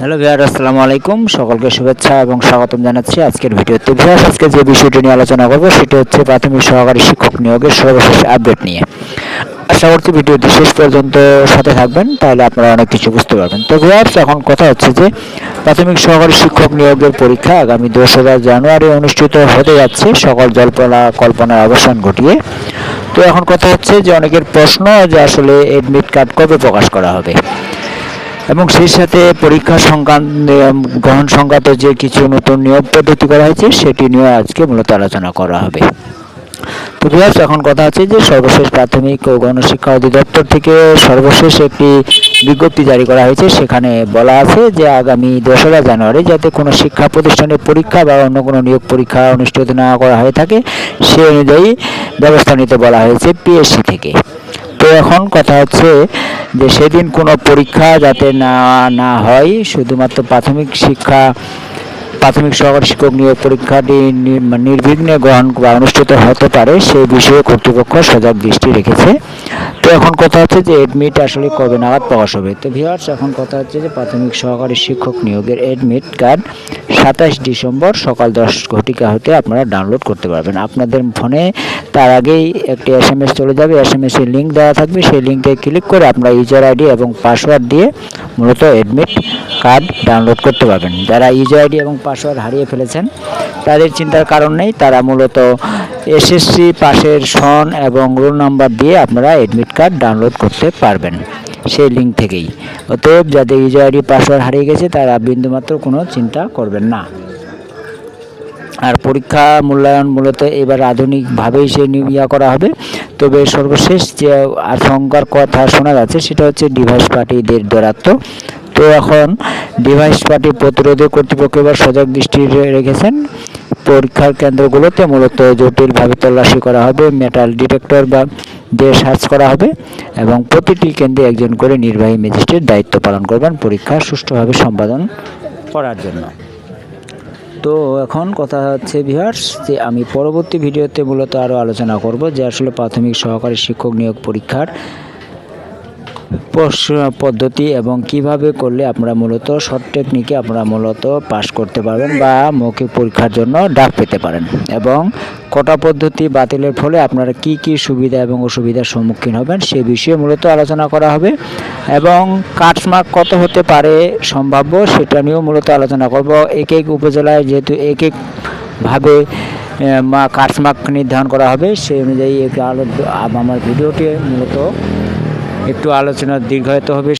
Hello ভিয়ার আসসালামু আলাইকুম। সকলকে শুভেচ্ছা এবং স্বাগতম জানাচ্ছি আজকের ভিডিওতে। ভিয়ার আজকে যে বিষয়টি নিয়ে আলোচনা করব, সেটা হচ্ছে প্রাথমিক সহকারী শিক্ষক নিয়োগের সর্বশেষ আপডেট নিয়ে। আশা করছি ভিডিওটি শেষ পর্যন্ত সাথে থাকবেন, তাহলে আপনারা অনেক কিছু বুঝতে পারবেন। তো ভিয়ার্স এখন কথা হচ্ছে যে, প্রাথমিক সহকারী শিক্ষক নিয়োগের পরীক্ষা আগামী দোসরা জানুয়ারি অনুষ্ঠিত হতে যাচ্ছে। সকল জল্পনা, কল্পনার অবসান ঘটিয়ে। তো এখন কথা হচ্ছে যে, অনেকের প্রশ্ন যে আসলে এডমিট কার্ড কবে প্রকাশ করা হবে? এবং সেই সাথে পরীক্ষা সংক্রান্ত গ্রহণ সংক্রান্ত যে কিছু নতুন নিয়ম পদ্ধতি করা হয়েছে, সেটি নিয়ে আজকে মূলত আলোচনা করা হবে। তো এখন কথা আছে যে সর্বশেষ প্রাথমিক ও গণশিক্ষা অধিদপ্তর থেকে সর্বশেষ একটি বিজ্ঞপ্তি জারি করা হয়েছে। সেখানে বলা আছে যে আগামী দোসরা জানুয়ারি যাতে কোনো শিক্ষা প্রতিষ্ঠানের পরীক্ষা বা অন্য কোনো নিয়োগ পরীক্ষা অনুষ্ঠিত না করা হয়ে থাকে, সে অনুযায়ী ব্যবস্থা নিতে বলা হয়েছে পিএসসি থেকে। তো এখন কথা হচ্ছে যে সেদিন কোনো পরীক্ষা যাতে না না হয়, শুধুমাত্র প্রাথমিক শিক্ষা প্রাথমিক সহকারী শিক্ষক নিয়োগ পরীক্ষাটি মানে নির্বিঘ্নে গ্রহণ বা অনুষ্ঠিত হতে পারে, সেই বিষয়ে কর্তৃপক্ষ সজাগ দৃষ্টি রেখেছে। তো এখন কথা হচ্ছে যে এডমিট আসলে কবে নাগাদ প্রকাশ হবে তো ভিউয়ার্স এখন কথা হচ্ছে যে প্রাথমিক সহকারী শিক্ষক নিয়োগের এডমিট কার্ড সাতাশ ডিসেম্বর সকাল দশ ঘটিকা হতে আপনারা ডাউনলোড করতে পারবেন। আপনাদের ফোনে তার আগেই একটি এস এম এস চলে যাবে। এস এম এস এর লিঙ্ক দেওয়া থাকবে। সেই লিঙ্কে ক্লিক করে আপনারা ইউজার আইডি এবং পাসওয়ার্ড দিয়ে মূলত এডমিট কার্ড ডাউনলোড করতে পারবেন। যারা ইউজার আইডি এবং পাসওয়ার্ড হারিয়ে ফেলেছেন, তাদের চিন্তার কারণ নেই। তারা মূলত এসএসসি পাশের সন এবং রোল নাম্বার দিয়ে আপনারা এডমিট কার্ড ডাউনলোড করতে পারবেন সেই লিঙ্ক থেকেই। অতএব যাদের ইউজার আইডি পাসওয়ার্ড হারিয়ে গেছে, তারা বিন্দুমাত্র কোনো চিন্তা করবেন না। আর পরীক্ষা মূল্যায়ন মূলত এবার আধুনিকভাবেই সে ইয়া করা হবে। তবে সর্বশেষ যে আশঙ্কার কথা শোনা যাচ্ছে, সেটা হচ্ছে ডিভাইস পার্টিদের দৌরাত্ম তো এখন ডিভাইস পার্টি প্রতিরোধে কর্তৃপক্ষ এবার সজাগ দৃষ্টি রেখেছেন। পরীক্ষার কেন্দ্রগুলোতে মূলত জটিলভাবে তল্লাশি করা হবে মেটাল ডিটেক্টর বা দিয়ে সার্চ করা হবে এবং প্রতিটি কেন্দ্রে একজন করে নির্বাহী ম্যাজিস্ট্রেট দায়িত্ব পালন করবেন পরীক্ষা সুষ্ঠুভাবে সম্পাদন করার জন্য। তো এখন কথা হচ্ছে ভিউয়ার্স যে আমি পরবর্তী ভিডিওতে মূলত আরও আলোচনা করব যে আসলে প্রাথমিক সহকারী শিক্ষক নিয়োগ পরীক্ষার পদ্ধতি এবং কীভাবে করলে আপনারা মূলত শর্ট টেকনিকে আপনারা মূলত পাশ করতে পারবেন বা মৌখিক পরীক্ষার জন্য ডাক পেতে পারেন। এবং কোটা পদ্ধতি বাতিলের ফলে আপনারা কি কি সুবিধা এবং অসুবিধার সম্মুখীন হবেন সে বিষয়ে মূলত আলোচনা করা হবে। এবং কাটমার্ক কত হতে পারে সম্ভাব্য সেটা নিয়েও মূলত আলোচনা করব। এক এক উপজেলায় যেহেতু এক এক ভাবে মা কাটমার্ক নির্ধারণ করা হবে, সেই অনুযায়ী আমার ভিডিওটি মূলত একটু আলোচনা দীর্ঘায়িত হবে।